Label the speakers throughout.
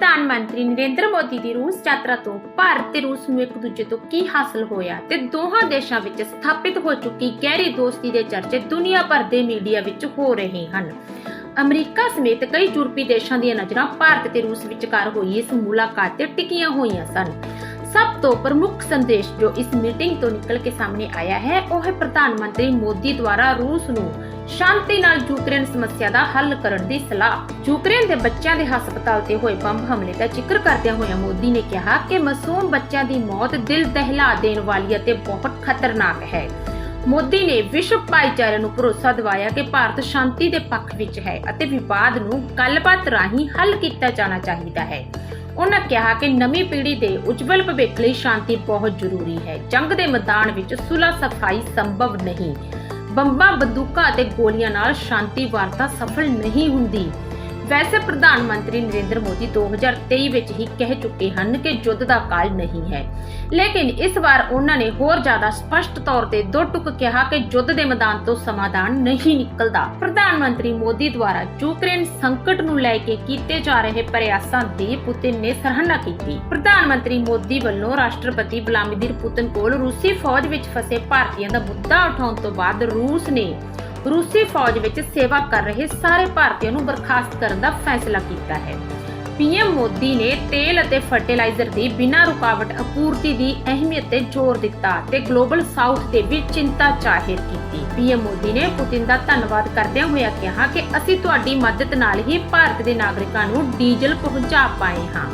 Speaker 1: ਪ੍ਰਧਾਨ ਮੰਤਰੀ ਨਰਿੰਦਰ ਮੋਦੀ ਦੀ ਰੂਸ ਯਾਤਰਾ ਤੋਂ ਭਾਰਤ ਤੇ ਰੂਸ ਨੂੰ ਇੱਕ ਦੂਜੇ ਤੋਂ ਕੀ ਹਾਸਲ ਹੋਇਆ ਤੇ ਦੋਹਾਂ ਦੇਸ਼ਾਂ ਵਿੱਚ ਸਥਾਪਿਤ ਹੋ ਚੁੱਕੀ ਗਹਿਰੀ ਦੋਸਤੀ ਦੇ ਚਰਚੇ ਦੁਨੀਆ ਭਰ ਦੇ ਮੀਡੀਆ ਵਿੱਚ ਹੋ ਰਹੇ ਹਨ। ਅਮਰੀਕਾ ਸਮੇਤ ਕਈ ਯੂਰਪੀ ਦੇਸ਼ਾਂ ਦੀਆਂ ਨਜ਼ਰਾਂ ਭਾਰਤ ਤੇ ਰੂਸ ਵਿਚਕਾਰ ਹੋਈ ਇਸ ਮੁਲਾਕਾਤ ਤੇ ਟਿਕੀਆਂ ਹੋਈਆਂ ਸਨ। ਸਭ ਤੋਂ ਪ੍ਰਮੁੱਖ ਸੰਦੇਸ਼ ਜੋ ਇਸ ਮੀਟਿੰਗ ਤੋਂ ਨਿਕਲ ਕੇ ਸਾਹਮਣੇ ਆਇਆ ਹੈ, ਉਹ ਹੈ ਪ੍ਰਧਾਨ ਮੰਤਰੀ ਮੋਦੀ ਦੁਆਰਾ ਰੂਸ ਨੂੰ ਸ਼ਾਂਤੀ ਨਾਲ ਯੂਕਰੇਨ ਸਮੱਸਿਆ ਦਾ ਹੱਲ ਕਰਨ ਦੀ ਸਲਾਹ। ਯੂਕਰੇਨ ਦੇ ਬੱਚਿਆਂ ਦੇ ਹਸਪਤਾਲ ਤੇ ਹੋਏ ਬੰਬ ਹਮਲੇ ਦਾ ਜ਼ਿਕਰ ਕਰਦਿਆਂ ਹੋਇਆਂ ਮੋਦੀ ਨੇ ਕਿਹਾ ਕਿ ਮਾਸੂਮ ਬੱਚਿਆਂ ਦੀ ਮੌਤ ਦਿਲ ਦਹਿਲਾ ਦੇਣ ਵਾਲੀ ਅਤੇ ਬਹੁਤ ਖਤਰਨਾਕ ਹੈ। ਮੋਦੀ ਨੇ ਵਿਸ਼ਵ ਭਾਈਚਾਰੇ ਨੂੰ ਭਰੋਸਾ ਦਿਵਾਇਆ ਕਿ ਭਾਰਤ ਸ਼ਾਂਤੀ ਦੇ ਪੱਖ ਵਿੱਚ ਹੈ ਅਤੇ ਵਿਵਾਦ ਨੂੰ ਗੱਲਬਾਤ ਰਾਹੀਂ ਹੱਲ ਕੀਤਾ ਜਾਣਾ ਚਾਹੀਦਾ ਹੈ। ਉਹਨਾਂ ਕਿਹਾ ਕਿ ਨਵੀਂ ਪੀੜ੍ਹੀ ਦੇ ਉਜਵਲ ਭਵਿੱਖ ਲਈ ਸ਼ਾਂਤੀ ਬਹੁਤ ਜ਼ਰੂਰੀ ਹੈ। ਜੰਗ ਦੇ ਮੈਦਾਨ ਵਿੱਚ ਸੁਲਹ ਸਫ਼ਾਈ ਸੰਭਵ ਨਹੀਂ। ਬੰਬਾਂ ਬੰਦੂਕਾਂ ਅਤੇ ਗੋਲੀਆਂ ਨਾਲ ਸ਼ਾਂਤੀ ਵਾਰਤਾ ਸਫਲ ਨਹੀਂ ਹੁੰਦੀ। ਵੈਸੇ ਪ੍ਰਧਾਨ ਮੰਤਰੀ ਨਰਿੰਦਰ ਮੋਦੀ 2023 ਵਿੱਚ ਹੀ ਕਹਿ ਚੁੱਕੇ ਹਨ ਕਿ ਯੁੱਧ ਦਾ ਕਾਲ ਨਹੀਂ ਹੈ। ਲੇਕਿਨ ਇਸ ਵਾਰ ਉਹਨਾਂ ਨੇ ਹੋਰ ਜ਼ਿਆਦਾ ਸਪਸ਼ਟ ਤੌਰ ਤੇ ਦੋ ਟੁਕ ਕਿਹਾ ਕਿ ਯੁੱਧ ਦੇ ਮੈਦਾਨ ਤੋਂ ਸਮਾਧਾਨ ਨਹੀਂ ਨਿਕਲਦਾ। ਪ੍ਰਧਾਨ ਮੰਤਰੀ ਮੋਦੀ ਦੁਆਰਾ ਯੂਕਰੇਨ ਸੰਕਟ ਨੂੰ ਲੈ ਕੇ ਕੀਤੇ ਜਾ ਰਹੇ ਪ੍ਰਯਾਸਾਂ ਦੀ ਪੁਤਿਨ ਨੇ ਸਰਾਹਨਾ ਕੀਤੀ। ਪ੍ਰਧਾਨ ਮੰਤਰੀ ਮੋਦੀ ਵੱਲੋਂ ਰਾਸ਼ਟਰਪਤੀ ਵਲਾਦੀਮੀਰ ਪੁਤਿਨ ਕੋਲ ਰੂਸੀ ਫੌਜ ਵਿੱਚ ਫਸੇ ਭਾਰਤੀਆਂ ਦਾ ਮੁੱਦਾ ਉਠਾਉਣ ਤੋਂ ਬਾਅਦ ਰੂਸ ਨੇ ਰੂਸੀ ਫੌਜ ਵਿੱਚ ਸੇਵਾ ਕਰ ਰਹੇ ਸਾਰੇ ਭਾਰਤੀਆਂ ਨੂੰ ਬਰਖਾਸਤ ਕਰਨ ਦਾ ਫੈਸਲਾ ਕੀਤਾ ਹੈ। ਪੀਐਮ ਮੋਦੀ ਨੇ ਤੇਲ ਅਤੇ ਫਰਟੀਲਾਈਜ਼ਰ ਦੀ ਬਿਨਾਂ ਰੁਕਾਵਟ ਆਪੂਰਤੀ ਦੀ ਅਹਿਮੀਅਤ ਤੇ ਜ਼ੋਰ ਦਿੱਤਾ ਤੇ ਗਲੋਬਲ ਸਾਊਥ ਤੇ ਵੀ ਚਿੰਤਾ ਜ਼ਾਹਿਰ ਕੀਤੀ। ਪੀਐਮ ਮੋਦੀ ਨੇ ਪੁਤਿਨ ਦਾ ਧੰਨਵਾਦ ਕਰਦਿਆਂ ਹੋਇਆ ਕਿਹਾ ਕਿ ਅਸੀਂ ਤੁਹਾਡੀ ਮਦਦ ਨਾਲ ਹੀ ਭਾਰਤ ਦੇ ਨਾਗਰਿਕਾਂ ਨੂੰ ਡੀਜ਼ਲ ਪਹੁੰਚਾ ਪਾਏ ਹਾਂ।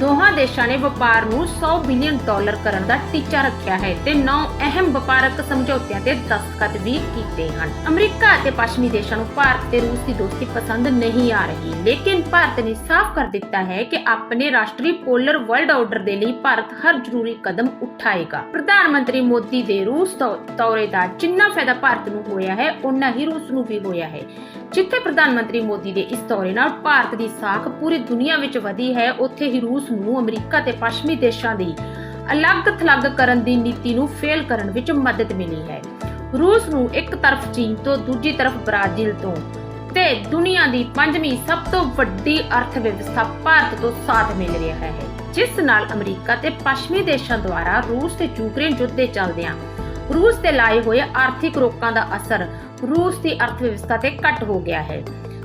Speaker 1: ਦੋਹਾਂ ਦੇਸ਼ਾਂ ਨੇ ਵਪਾਰ ਨੂੰ 100 ਬਿਲੀਅਨ ਡਾਲਰ ਕਰਨ ਦਾ ਟੀਚਾ ਰੱਖਿਆ ਹੈ ਤੇ ਨੌ ਅਹਿਮ ਵਪਾਰਕ ਸਮਝੌਤਿਆਂ ਤੇ ਦਸਤਖਤ ਵੀ ਕੀਤੇ ਹਨ। ਅਮਰੀਕਾ ਅਤੇ ਪੱਛਮੀ ਦੇਸ਼ਾਂ ਨੂੰ ਭਾਰਤ ਤੇ ਰੂਸ ਦੀ ਦੋਸਤੀ ਪਸੰਦ ਨਹੀਂ ਆ ਰਹੀ, ਲੇਕਿਨ ਭਾਰਤ ਨੇ ਸਾਫ਼ ਕਰ ਦਿੱਤਾ ਹੈ ਕਿ ਆਪਣੇ ਰਾਸ਼ਟਰੀ ਪੋਲਰ ਵਰਲਡ ਆਰਡਰ ਦੇ ਲਈ ਭਾਰਤ ਹਰ ਜ਼ਰੂਰੀ ਕਦਮ ਉਠਾਏਗਾ। ਪ੍ਰਧਾਨ ਮੰਤਰੀ ਮੋਦੀ ਦੇ ਰੂਸ ਦੌਰੇ ਦਾ ਜਿੰਨਾ ਫਾਇਦਾ ਭਾਰਤ ਨੂੰ ਹੋਇਆ ਹੈ ਉਨਾ ਹੀ ਰੂਸ ਨੂੰ ਵੀ ਹੋਇਆ ਹੈ। ਜਿੱਥੇ ਪ੍ਰਧਾਨ ਮੰਤਰੀ ਮੋਦੀ ਦੇ ਇਸ ਦੌਰੇ ਨਾਲ ਭਾਰਤ ਦੀ ਸਾਖ ਪੂਰੀ ਦੁਨੀਆ ਵਿੱਚ ਵਧੀ ਹੈ, ਉੱਥੇ ਹੀ ਰੂਸ ਨੂੰ ਅਮਰੀਕਾ ਤੇ ਪੱਛਮੀ ਦੇਸ਼ਾਂ ਦੀ ਅਲੱਗ-ਥਲੱਗ ਕਰਨ ਦੀ ਨੀਤੀ ਨੂੰ ਫੇਲ ਕਰਨ ਵਿੱਚ ਮਦਦ ਮਿਲੀ ਹੈ। ਰੂਸ ਨੂੰ ਇੱਕ ਤਰਫ ਚੀਨ ਤੋਂ ਦੂਜੀ ਤਰਫ ਬ੍ਰਾਜ਼ੀਲ ਤੋਂ ਤੇ ਦੁਨੀਆ ਦੀ ਪੰਜਵੀਂ ਸਭ ਤੋਂ ਵੱਡੀ ਅਰਥ ਵਿਵਸਥਾ ਭਾਰਤ ਤੋਂ ਸਾਥ ਮਿਲ ਰਿਹਾ ਹੈ। ਜਿਸ ਨਾਲ ਅਮਰੀਕਾ ਤੇ ਪੱਛਮੀ ਦੇਸ਼ਾਂ ਦੁਆਰਾ ਰੂਸ ਤੇ ਯੂਕਰੇਨ ਯੁੱਧ ਦੇ ਚੱਲਦਿਆਂ ਰੂਸ ਤੇ ਲਾਏ ਹੋਏ ਆਰਥਿਕ ਰੋਕਾਂ ਦਾ ਅਸਰ ਰੂਸ ਦੀ ਅਰਥ ਤੇ ਘਟ ਹੋ ਗਿਆ ਹੈ।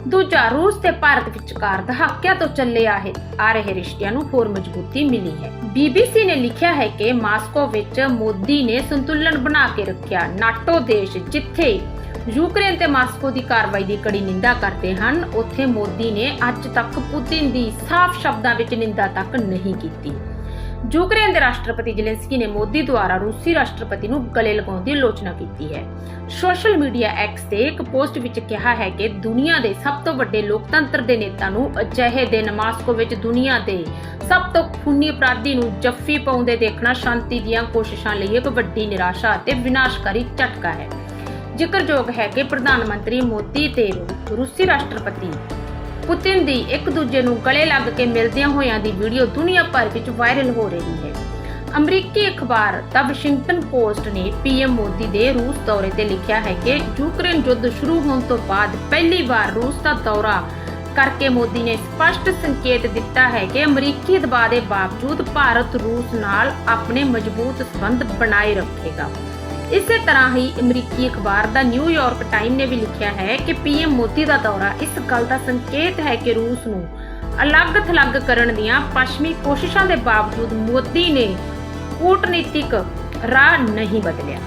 Speaker 1: ਦੂਜਾ, ਰੂਸ ਤੇ ਭਾਰਤ ਵਿਚਕਾਰ ਦਹਾਕਿਆਂ ਤੋਂ ਚੱਲੇ ਆਏ ਆ ਰਹੇ ਰਿਸ਼ਤਿਆਂ ਨੂੰ ਹੋਰ ਮਜ਼ਬੂਤੀ ਮਿਲੀ ਹੈ। BBC ਨੇ ਲਿਖਿਆ ਹੈ ਕਿ ਮਾਸਕੋ ਵਿੱਚ ਮੋਦੀ ਨੇ ਸੰਤੁਲਨ ਬਣਾ ਕੇ ਰੱਖਿਆ। ਨਾਟੋ ਦੇਸ਼ ਜਿੱਥੇ ਯੂਕਰੇਨ ਤੇ ਮਾਸਕੋ ਦੀ ਕਾਰਵਾਈ ਦੀ ਕੜੀ ਨਿੰਦਾ ਕਰਦੇ ਹਨ, ਉੱਥੇ ਮੋਦੀ ਨੇ ਅੱਜ ਤੱਕ ਪੁਤਿਨ ਦੀ ਸਾਫ਼ ਸ਼ਬਦਾਂ ਵਿੱਚ ਨਿੰਦਾ ਤੱਕ ਨਹੀਂ ਕੀਤੀ। ਯੂਕਰੇਨ ਦੇ ਰਾਸ਼ਟਰਪਤੀ ਜ਼ੈਲੈਂਸਕੀ ਨੇ ਮੋਦੀ ਦੁਆਰਾ ਰੂਸੀ ਰਾਸ਼ਟਰਪਤੀ ਨੂੰ ਗਲੇ ਲਗਾਉਣ ਦੀ ਆਲੋਚਨਾ ਕੀਤੀ ਹੈ। ਸੋਸ਼ਲ ਮੀਡੀਆ ਐਕਸ ਤੇ ਇੱਕ ਪੋਸਟ ਵਿੱਚ ਕਿਹਾ ਹੈ ਕਿ ਦੁਨੀਆ ਦੇ ਸਭ ਤੋਂ ਵੱਡੇ ਲੋਕਤੰਤਰ ਦੇ ਨੇਤਾ ਨੂੰ ਅਜਿਹੇ ਦਿਨ ਮਾਸਕੋ ਵਿੱਚ ਦੁਨੀਆ ਦੇ ਸਭ ਤੋਂ ਖੂਨੀ ਅਪਰਾਧੀ ਨੂੰ ਜੱਫੀ ਪਾਉਂਦੇ ਦੇਖਣਾ ਸ਼ਾਂਤੀ ਦੀਆਂ ਕੋਸ਼ਿਸ਼ਾਂ ਲਈ ਇੱਕ ਵੱਡੀ ਨਿਰਾਸ਼ਾ ਅਤੇ ਵਿਨਾਸ਼ਕਾਰੀ ਝਟਕਾ ਹੈ। ਜ਼ਿਕਰਯੋਗ ਹੈ ਕਿ ਪ੍ਰਧਾਨ ਮੰਤਰੀ ਮੋਦੀ ਤੇ ਰੂਸੀ ਰਾਸ਼ਟਰਪਤੀ ਪੁਤਿਨ ਦੀ ਇੱਕ ਦੂਜੇ ਨੂੰ ਗਲੇ ਲੱਗ ਕੇ ਮਿਲਦਿਆਂ ਹੋਇਆਂ ਦੀ ਵੀਡੀਓ ਦੁਨੀਆ ਭਰ ਵਿੱਚ ਵਾਇਰਲ ਹੋ ਰਹੀ ਹੈ। ਅਮਰੀਕੀ ਅਖਬਾਰ ਦਾ ਵਾਸ਼ਿੰਗਟਨ ਪੋਸਟ ਨੇ ਪੀਐਮ ਮੋਦੀ ਦੇ ਰੂਸ ਦੌਰੇ ਤੇ ਲਿਖਿਆ ਹੈ ਕਿ ਯੂਕਰੇਨ ਯੁੱਧ ਸ਼ੁਰੂ ਹੋਣ ਤੋਂ ਬਾਅਦ ਪਹਿਲੀ ਵਾਰ ਰੂਸ ਦਾ ਦੌਰਾ ਕਰਕੇ ਮੋਦੀ ਨੇ ਸਪਸ਼ਟ ਸੰਕੇਤ ਦਿੱਤਾ ਹੈ ਕਿ ਅਮਰੀਕੀ ਦਬਾਅ ਦੇ ਬਾਵਜੂਦ ਭਾਰਤ ਰੂਸ ਨਾਲ ਆਪਣੇ ਮਜ਼ਬੂਤ ਸਬੰਧ ਬਣਾਏ ਰੱਖੇਗਾ। ਇਸੇ ਤਰ੍ਹਾਂ ਹੀ ਅਮਰੀਕੀ ਅਖਬਾਰ ਦਾ ਨਿਊਯਾਰਕ ਟਾਈਮ ਨੇ ਵੀ ਲਿਖਿਆ ਹੈ ਕਿ ਪੀਐਮ ਮੋਦੀ ਦਾ ਦੌਰਾ ਇਸ ਗੱਲ ਦਾ ਸੰਕੇਤ ਹੈ ਕਿ ਰੂਸ ਨੂੰ ਅਲੱਗ-ਥਲੱਗ ਕਰਨ ਦੀਆਂ ਪੱਛਮੀ ਕੋਸ਼ਿਸ਼ਾਂ ਦੇ ਬਾਵਜੂਦ ਮੋਦੀ ਨੇ ਕੂਟਨੀਤਿਕ ਰਾਹ ਨਹੀਂ ਬਦਲਿਆ।